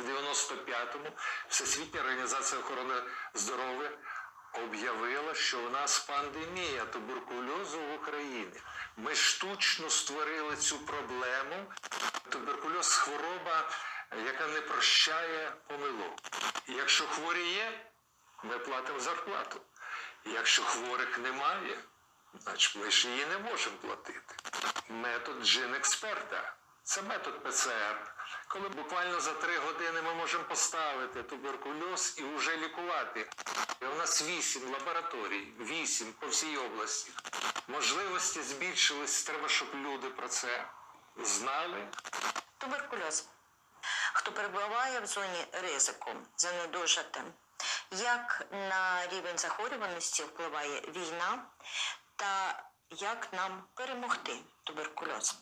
95-му Всесвітня організація охорони здоров'я об'явила, що у нас пандемія туберкульозу в Україні. Ми штучно створили цю проблему. Туберкульоз хвороба, яка не прощає помилок. Якщо хворі є, ми платимо зарплату. Якщо хворих немає, значить ми ж її не можемо платити. Метод джин-експерта це метод ПЦР. Коли буквально за три години ми можемо поставити туберкульоз і вже лікувати. У нас вісім лабораторій, вісім по всій області. Можливості збільшились, треба, щоб люди про це знали. Туберкульоз. Хто перебуває в зоні ризику занедужати, як на рівень захворюваності впливає війна та як нам перемогти туберкульоз?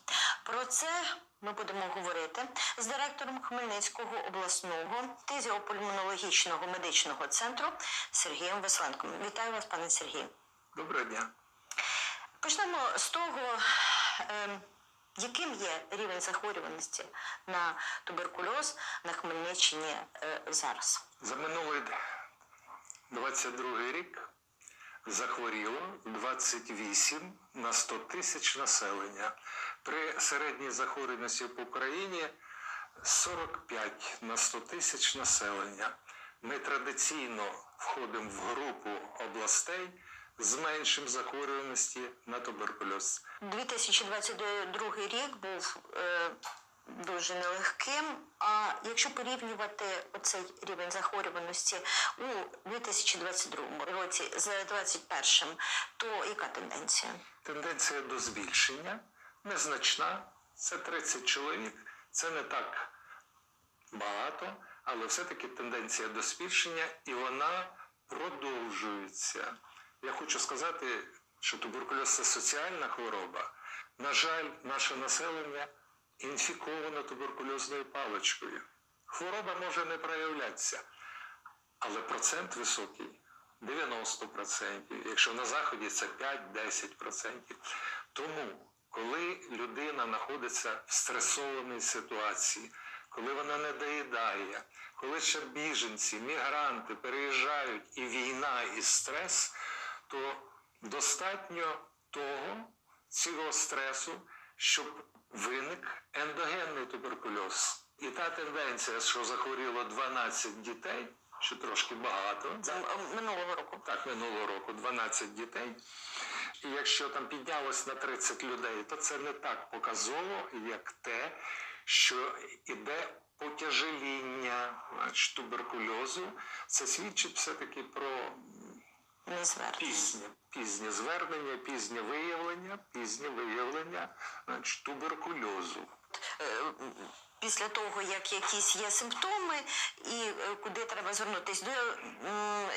Про це ми будемо говорити з директором Хмельницького обласного тезіопульмонологічного медичного центру Сергієм Весленком. Вітаю вас, пане Сергію. Доброго дня. Почнемо з того, е, яким є рівень захворюваності на туберкульоз на Хмельниччині е, зараз. За минулий 22 рік захворіло 28 на 100 тисяч населення. При середній захворюваності по Україні 45 на 100 тисяч населення. Ми традиційно входимо в групу областей з меншим захворюваності на туберкульоз. 2022 рік був е, дуже нелегким. А якщо порівнювати оцей рівень захворюваності у 2022 році з 2021, то яка тенденція? Тенденція до збільшення незначна. Це 30 чоловік. Це не так багато, але все-таки тенденція до збільшення і вона продовжується. Я хочу сказати, що туберкульоз це соціальна хвороба. На жаль, наше населення інфіковано туберкульозною паличкою. Хвороба може не проявлятися, але процент високий 90%. Якщо на заході це 5-10%. Тому, коли людина знаходиться в стресованій ситуації, коли вона не доїдає, коли ще біженці, мігранти переїжджають і війна, і стрес, то достатньо того, цього стресу, щоб виник ендогенний туберкульоз. І та тенденція, що захворіло 12 дітей, що трошки багато, Це м- минулого року. так, минулого року 12 дітей. І якщо там піднялось на 30 людей, то це не так показово, як те, що іде потяжеління значить, туберкульозу. Це свідчить все-таки про пізнє, пізнє звернення, пізнє виявлення, пізнє виявлення значить, туберкульозу. Е, Після того, як якісь є симптоми, і е, куди треба звернутися до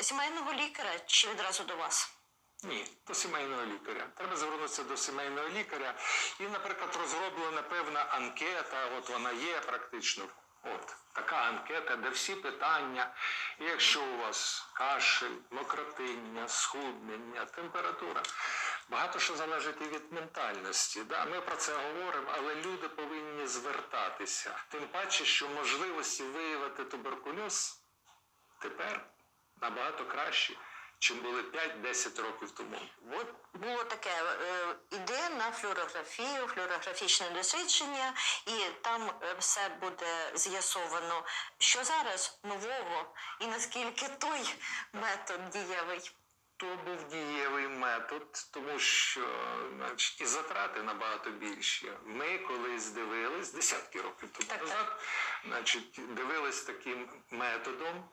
сімейного лікаря чи відразу до вас? Ні, до сімейного лікаря. Треба звернутися до сімейного лікаря. І, наприклад, розроблена певна анкета, от вона є практично. От така анкета, де всі питання. І якщо у вас кашель, мокротиння, схуднення, температура, багато що залежить і від ментальності. Да? Ми про це говоримо, але люди повинні звертатися. Тим паче, що можливості виявити туберкульоз тепер набагато кращі, чим були 5-10 років тому. От було таке: е, іди на флюорографію, флюорографічне дослідження, і там е, все буде з'ясовано, що зараз нового і наскільки той метод дієвий. То був дієвий метод, тому що значить, і затрати набагато більші. Ми колись дивились десятки років тому Так, так. назад, значить, дивились таким методом.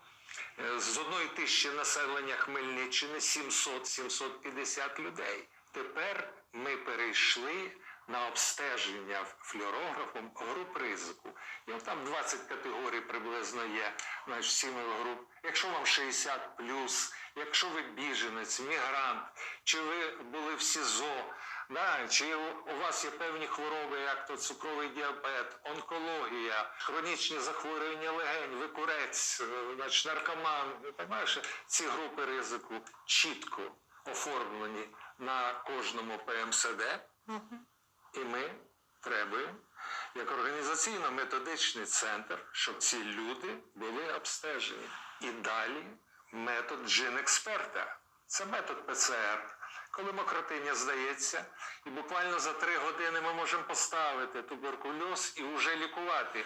Е, З одної тисячі населення Хмельниччини 700-750 людей. Тепер ми перейшли на обстеження флюорографом груп ризику. І там 20 категорій приблизно є, значить, сіми груп. Якщо вам 60 плюс, якщо ви біженець, мігрант, чи ви були в СІЗО, да, чи у вас є певні хвороби, як то цукровий діабет, онкологія, хронічні захворювання легень, ви курець, е, значить, наркоман, так далі, ці групи ризику чітко оформлені на кожному ПМСД. І ми требуємо як організаційно-методичний центр, щоб ці люди були обстежені. І далі метод джин-експерта. Це метод ПЦР. Коли мокротиня здається, і буквально за три години ми можемо поставити туберкульоз і вже лікувати.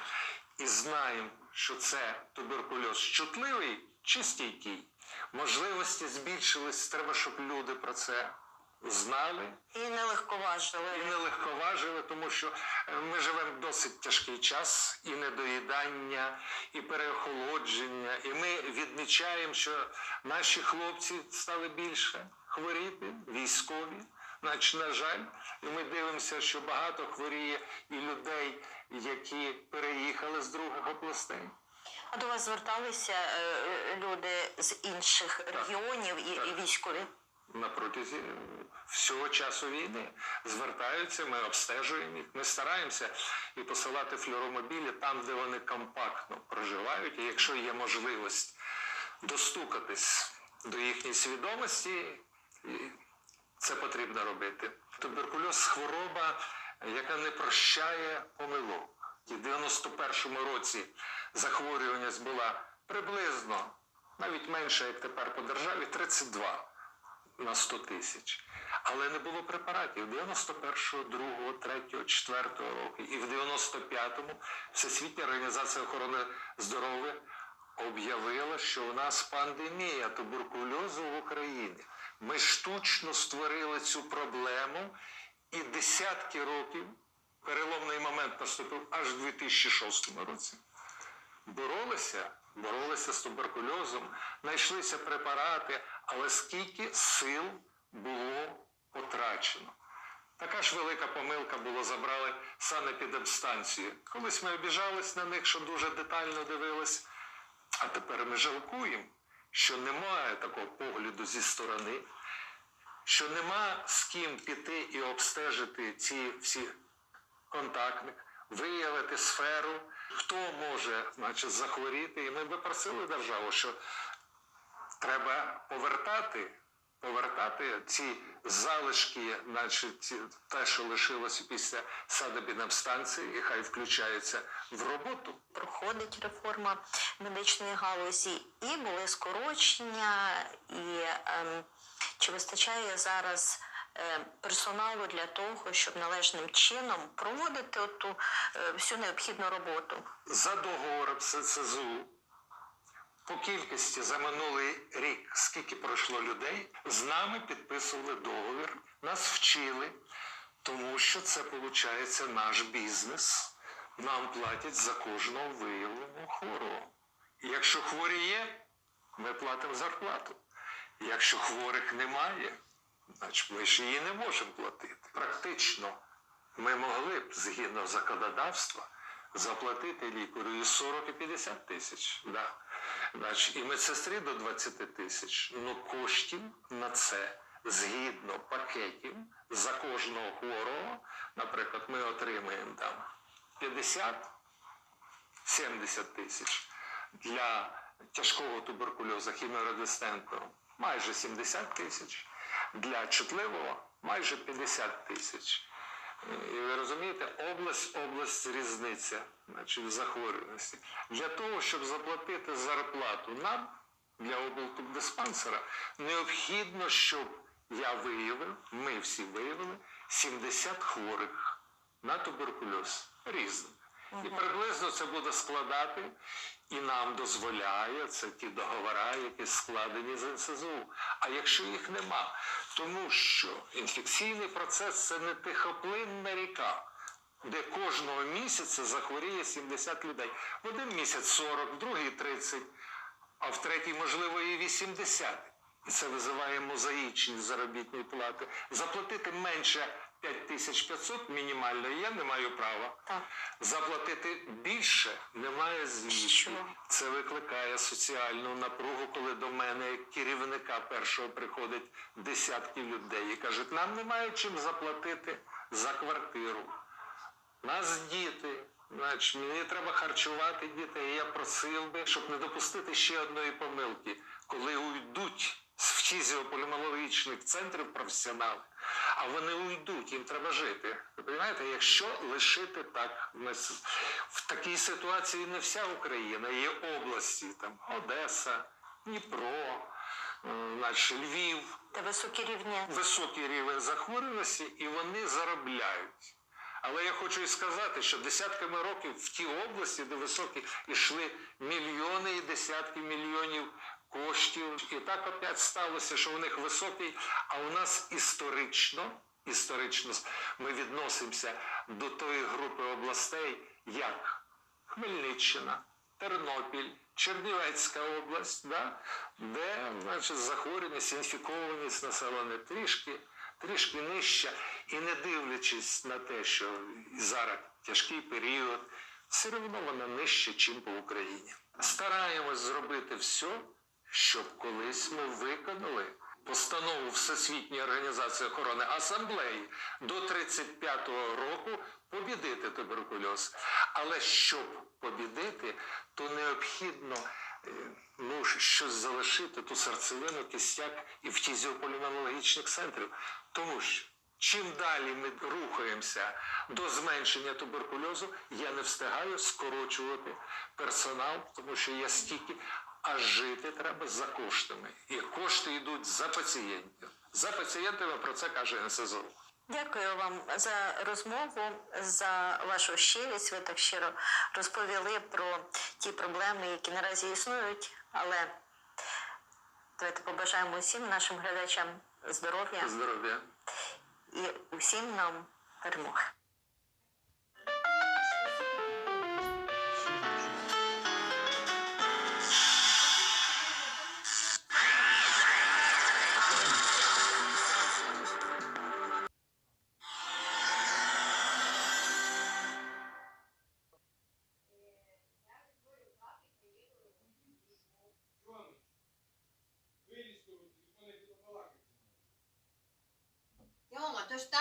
І знаємо, що це туберкульоз чутливий чи стійкий. Можливості збільшились, треба, щоб люди про це знали І нелегковажили. і не легковажили, тому що е, ми живемо в досить тяжкий час і недоїдання, і переохолодження. І ми відмічаємо, що наші хлопці стали більше хворіти, військові. Значить, на жаль, і ми дивимося, що багато хворіє і людей, які переїхали з других областей. А до вас зверталися е, е, люди з інших регіонів і, і військові? На протязі е, всього часу війни звертаються, ми обстежуємо їх. Ми стараємося і посилати флюоромобілі там, де вони компактно проживають. І якщо є можливість достукатись до їхньої свідомості, це потрібно робити. Туберкульоз хвороба, яка не прощає помилок. І в 91-му році захворюваність була приблизно навіть менше, як тепер по державі, 32 на 100 тисяч. Але не було препаратів 91-го, 2-го, 3-го, 4-го року. І в 95-му Всесвітня організація охорони здоров'я об'явила, що у нас пандемія туберкульозу в Україні. Ми штучно створили цю проблему і десятки років переломний момент наступив аж в 2006 році боролися, боролися з туберкульозом, знайшлися препарати, але скільки сил було потрачено. Така ж велика помилка була, забрали санепідемстанцію. Колись ми обіжались на них, що дуже детально дивились, а тепер ми жалкуємо, що немає такого погляду зі сторони, що нема з ким піти і обстежити ці всі контактник, виявити сферу, хто може значить, захворіти. І ми би просили державу, що треба повертати, повертати ці залишки, значить, те, що лишилося після садобінабстанції, і хай включаються в роботу. Проходить реформа медичної галузі, і були скорочення, і ем, чи вистачає зараз е, персоналу для того, щоб належним чином проводити ту е, всю необхідну роботу? За договором СЦЗУ по кількості за минулий рік, скільки пройшло людей, з нами підписували договір, нас вчили, тому що це виходить наш бізнес. Нам платять за кожного виявленого хворого. Якщо хворі є, ми платимо зарплату. Якщо хворих немає, значить ми ж її не можемо платити. Практично ми могли б згідно законодавства заплатити лікарю і 40 і 50 тисяч. Да. Значить, і медсестрі до 20 тисяч. Ну коштів на це згідно пакетів за кожного хворого, наприклад, ми отримаємо там 50 70 тисяч для тяжкого туберкульозу хіміорезистентного майже 70 тисяч, для чутливого майже 50 тисяч. І ви розумієте, область, область різниця значить, в захворюваності. Для того, щоб заплатити зарплату нам, для облтубдиспансера, необхідно, щоб я виявив, ми всі виявили 70 хворих на туберкульоз різних. І приблизно це буде складати, і нам дозволяє це ті договори, які складені з НСЗУ. А якщо їх нема, тому що інфекційний процес це не тихоплинна ріка, де кожного місяця захворіє 70 людей. В один місяць 40, в другий 30, а в третій, можливо, і 80. І це визиває мозаїчність заробітної плати. Заплатити менше 5500 мінімально я не маю права. Так. Заплатити більше немає звідки. Це викликає соціальну напругу, коли до мене як керівника першого приходять десятки людей і кажуть, нам немає чим заплатити за квартиру. Нас діти, значить, мені треба харчувати дітей. Я просив би, щоб не допустити ще одної помилки, коли уйдуть з фізіопульмонологічних центрів професіонали, а вони уйдуть, їм треба жити. Ви розумієте, якщо лишити так, в такій ситуації не вся Україна, є області, там Одеса, Дніпро, е, значить, Львів, Та високі рівні. високий рівень захворюваності, і вони заробляють. Але я хочу і сказати, що десятками років в ті області, де високі йшли мільйони і десятки мільйонів коштів. І так опять сталося, що у них високий, а у нас історично, історично ми відносимося до тої групи областей, як Хмельниччина, Тернопіль, Чернівецька область, да? де значить, захворюваність, інфікованість населення трішки, трішки нижча. І не дивлячись на те, що зараз тяжкий період, все одно вона нижча, чим по Україні. Стараємось зробити все, щоб колись ми виконали постанову Всесвітньої організації охорони асамблеї до 35-го року побідити туберкульоз. Але щоб побідити, то необхідно е, ну, щось залишити, ту серцевину, кістяк і фтізіопульмонологічних центрів. Тому що чим далі ми рухаємося до зменшення туберкульозу, я не встигаю скорочувати персонал, тому що я стільки, а жити треба за коштами. І кошти йдуть за пацієнтів. За пацієнтами про це каже НСЗУ. Дякую вам за розмову, за вашу щирість. Ви так щиро розповіли про ті проблеми, які наразі існують. Але давайте побажаємо усім нашим глядачам здоров'я Здоров'я. і усім нам перемоги.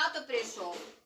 Тьома, то